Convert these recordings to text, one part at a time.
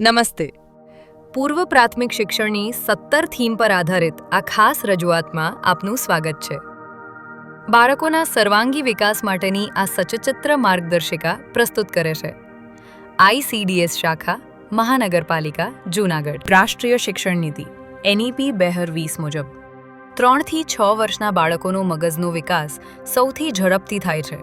નમસ્તે. પૂર્વ પ્રાથમિક શિક્ષણની સત્તર થીમ પર આધારિત આ ખાસ રજૂઆતમાં આપનું સ્વાગત છે. બાળકોના સર્વાંગી વિકાસ માટેની આ સચચિત્ર માર્ગદર્શિકા પ્રસ્તુત કરે છે. આઈસીડીએસ શાખા, મહાનગરપાલિકા, જૂનાગઢ. રાષ્ટ્રીય શિક્ષણ નીતિ એનઈપી બે હજાર વીસ મુજબ. ત્રણથી છ વર્ષના બાળકોનો મગજનો વિકાસ સૌથી ઝડપથી થાય છે.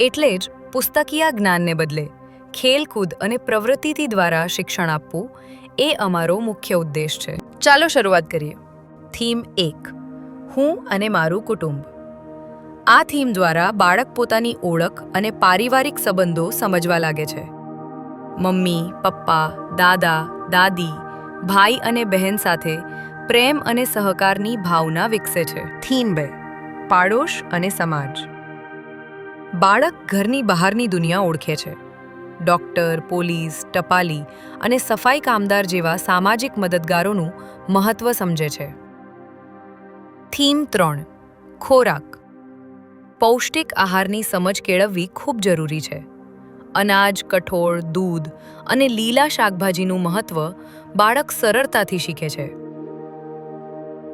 એટલે જ પુસ્તકીય જ્ઞાનને બદલે ખેલકૂદ અને પ્રવૃત્તિથી દ્વારા શિક્ષણ આપવું એ અમારો મુખ્ય ઉદ્દેશ છે. ચાલો શરૂઆત કરીએ. થીમ એક, હું અને મારું કુટુંબ. આ થીમ દ્વારા બાળક પોતાની ઓળખ અને પારિવારિક સંબંધો સમજવા લાગે છે. મમ્મી, પપ્પા, દાદા, દાદી, ભાઈ અને બહેન સાથે પ્રેમ અને સહકારની ભાવના વિકસે છે. થીમ બે, પાડોશ અને સમાજ. બાળક ઘરની બહારની દુનિયા ઓળખે છે. ડોક્ટર, પોલીસ, ટપાલી અને સફાઈ કામદાર જેવા સામાજિક મદદગારોનું મહત્વ સમજે છે. થીમ ત્રણ, ખોરાક. પૌષ્ટિક આહારની સમજ કેળવવી ખૂબ જરૂરી છે. અનાજ, કઠોળ, દૂધ અને લીલા શાકભાજીનું મહત્વ બાળક સરળતાથી શીખે છે.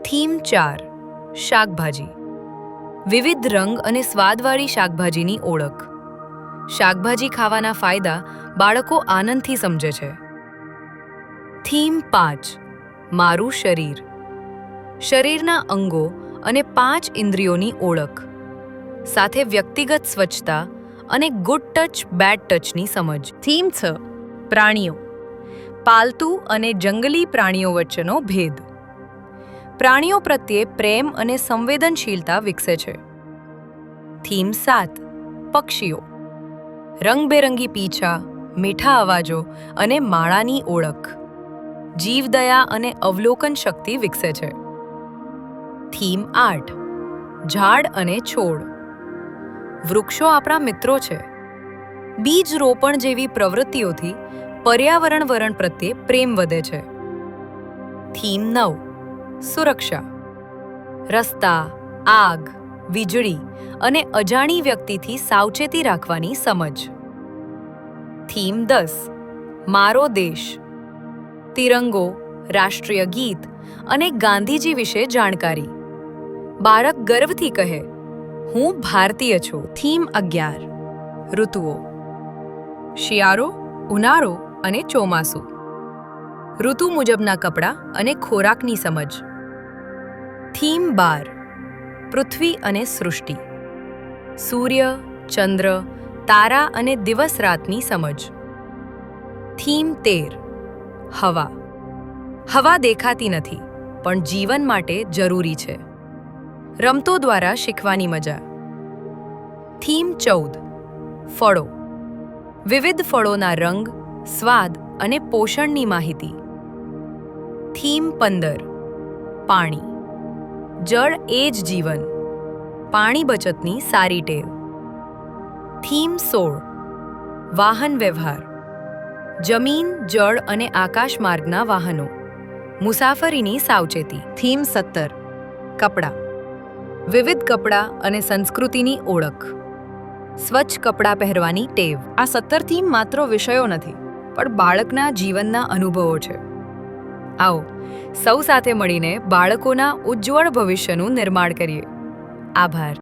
થીમ ચાર, શાકભાજી. વિવિધ રંગ અને સ્વાદવાળી શાકભાજીની ઓળખ. શાકભાજી ખાવાના ફાયદા બાળકો આનંદથી સમજે છે. થીમ પાંચ, મારું શરીર. શરીરના અંગો અને પાંચ ઇન્દ્રિયોની ઓળખ. સાથે વ્યક્તિગત સ્વચ્છતા અને ગુડ ટચ બેડ ટચની સમજ. થીમ છ, પ્રાણીઓ. પાલતુ અને જંગલી પ્રાણીઓ વચ્ચેનો ભેદ. પ્રાણીઓ પ્રત્યે પ્રેમ અને સંવેદનશીલતા વિકસે છે. થીમ સાત, પક્ષીઓ. રંગબેરંગી પીછા, મીઠા અવાજો અને માળાની ઓળખ. જીવદયા અને અવલોકન શક્તિ વિકસે છે. થીમ આઠ ઝાડ અને છોડ. વૃક્ષો આપણા મિત્રો છે. બીજ રોપણ જેવી પ્રવૃત્તિઓથી પર્યાવરણ વરણ પ્રત્યે પ્રેમ વધે છે. થીમ નવ, સુરક્ષા. રસ્તા, આગ વીજળી અને અજાણી વ્યક્તિથી સાવચેતી રાખવાની સમજ. થીમ દસ, મારો દેશ. તિરંગો, રાષ્ટ્રીય ગીત અને ગાંધીજી વિશે જાણકારી. બાળક ગર્વથી કહે, હું ભારતીય છું. થીમ અગિયાર, ઋતુઓ. શિયાળો, ઉનાળો અને ચોમાસું. ઋતુ મુજબના કપડાં અને ખોરાકની સમજ. થીમ બાર પૃથ્વી અને સૃષ્ટિ. સૂર્ય, ચંદ્ર, તારા અને દિવસ રાતની સમજ. થીમ તેર, હવા. હવા દેખાતી નથી, પણ જીવન માટે જરૂરી છે. રમતો દ્વારા શીખવાની મજા. થીમ ચૌદ, ફળો. વિવિધ ફળોના રંગ, સ્વાદ અને પોષણની માહિતી. થીમ પંદર, પાણી. જળ એ જ જીવન. પાણી બચતની સારી ટેવ. થીમ સોળ. વાહન વ્યવહાર. જમીન, જળ અને આકાશ માર્ગના વાહનો. મુસાફરીની સાવચેતી. થીમ સત્તર. કપડાં. વિવિધ કપડાં અને સંસ્કૃતિની ઓળખ. સ્વચ્છ કપડાં પહેરવાની ટેવ. આ સત્તર થીમ માત્ર વિષયો નથી, પણ બાળકના જીવનના અનુભવો છે. આવો. સૌ સાથે મળીને બાળકોના ઉજ્જવળ ભવિષ્યનું નિર્માણ કરીએ. આભાર.